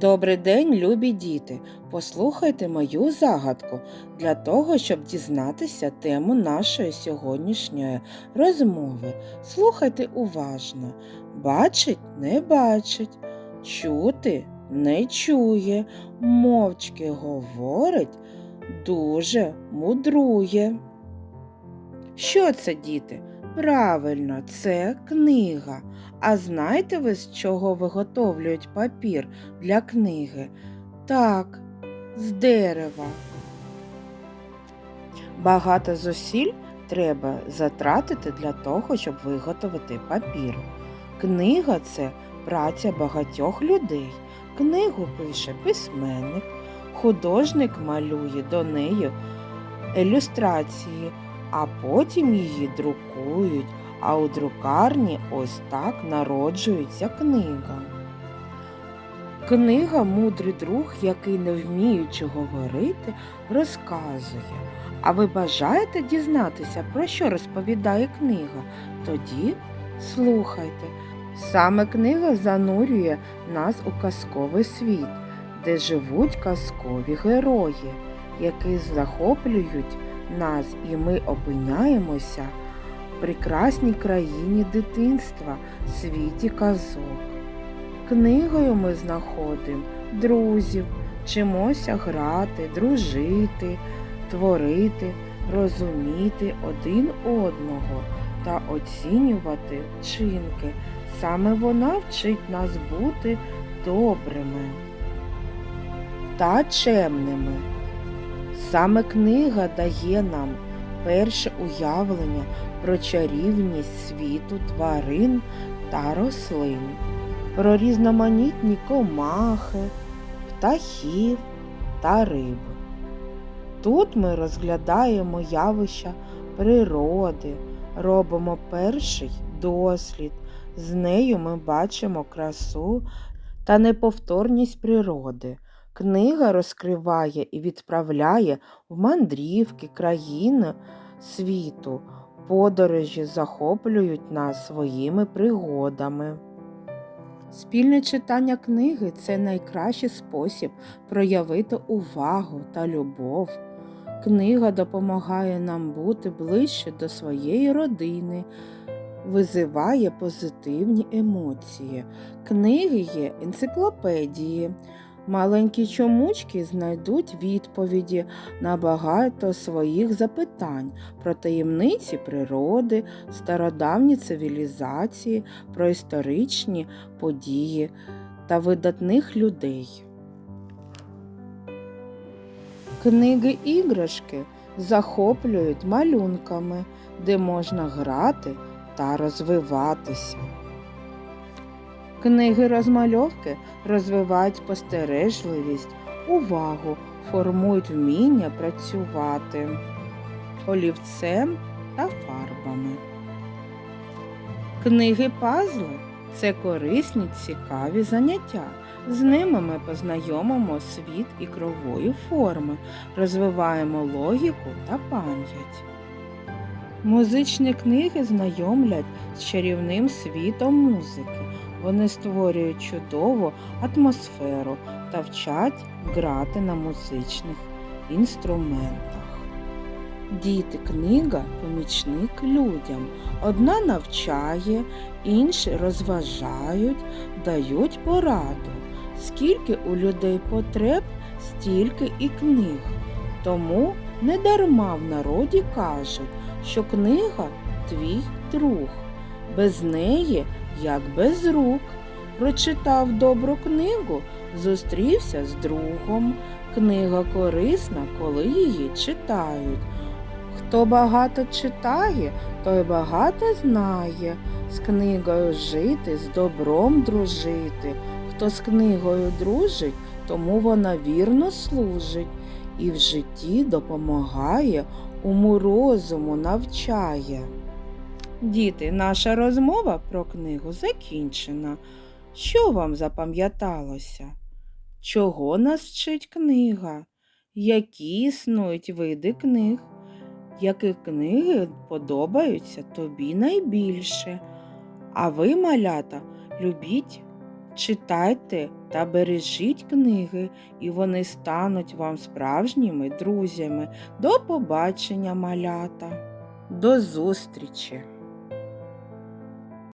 Добрий день, любі діти! Послухайте мою загадку для того, щоб дізнатися тему нашої сьогоднішньої розмови. Слухайте уважно. Бачить не бачить, чути не чує, мовчки говорить, дуже мудрує. Що це, діти? Правильно, це книга. А знаєте ви, з чого виготовлюють папір для книги? Так, з дерева. Багато зусиль треба затратити для того, щоб виготовити папір. Книга це праця багатьох людей. Книгу пише письменник, художник малює до неї ілюстрації, а потім її друкують а у друкарні ось так народжується книга. Книга мудрий друг, який, не вміючи говорити, розказує. А ви бажаєте дізнатися, про що розповідає книга? Тоді слухайте. Саме книга занурює нас у казковий світ, де живуть казкові герої, які захоплюють нас, і ми опиняємося в прекрасній країні дитинства, світі казок. Книгою ми знаходимо друзів, вчимося грати, дружити, творити, розуміти один одного та оцінювати вчинки. Саме вона вчить нас бути добрими та чемними. Саме книга дає нам перше уявлення про чарівність світу тварин та рослин, про різноманітні комахи, птахів та риб. Тут ми розглядаємо явища природи, робимо перший дослід, з нею ми бачимо красу та неповторність природи. Книга розкриває і відправляє в мандрівки країни світу. Подорожі захоплюють нас своїми пригодами. Спільне читання книги це найкращий спосіб проявити увагу та любов. Книга допомагає нам бути ближче до своєї родини, визиває позитивні емоції. Книги є енциклопедії. Маленькі чомучки знайдуть відповіді на багато своїх запитань про таємниці природи, стародавні цивілізації, про історичні події та видатних людей. Книги іграшки захоплюють малюнками, де можна грати та розвиватися. Книги розмальовки розвивають спостережливість, увагу, формують вміння працювати олівцем та фарбами. Книги пазли це корисні, цікаві заняття. З ними ми познайомимо світ ікрової форми, розвиваємо логіку та пам'ять. Музичні книги знайомлять з чарівним світом музики. Вони створюють чудову атмосферу та вчать грати на музичних інструментах. Діти книга помічник людям. Одна навчає, інші розважають, дають пораду. Скільки у людей потреб, стільки і книг. Тому не дарма в народі кажуть, що книга твій друг. Без неї як без рук. Прочитав добру книгу, зустрівся з другом. Книга корисна, коли її читають. Хто багато читає, той багато знає. З книгою жити, з добром дружити. Хто з книгою дружить, тому вона вірно служить і в житті допомагає, уму розуму навчає. Діти, наша розмова про книгу закінчена. Що вам запам'яталося? Чого нас вчить книга? Які існують види книг? Які книги подобаються тобі найбільше? А ви, малята, любіть Читайте та бережіть книги, і вони стануть вам справжніми друзями. До побачення, малята! До зустрічі!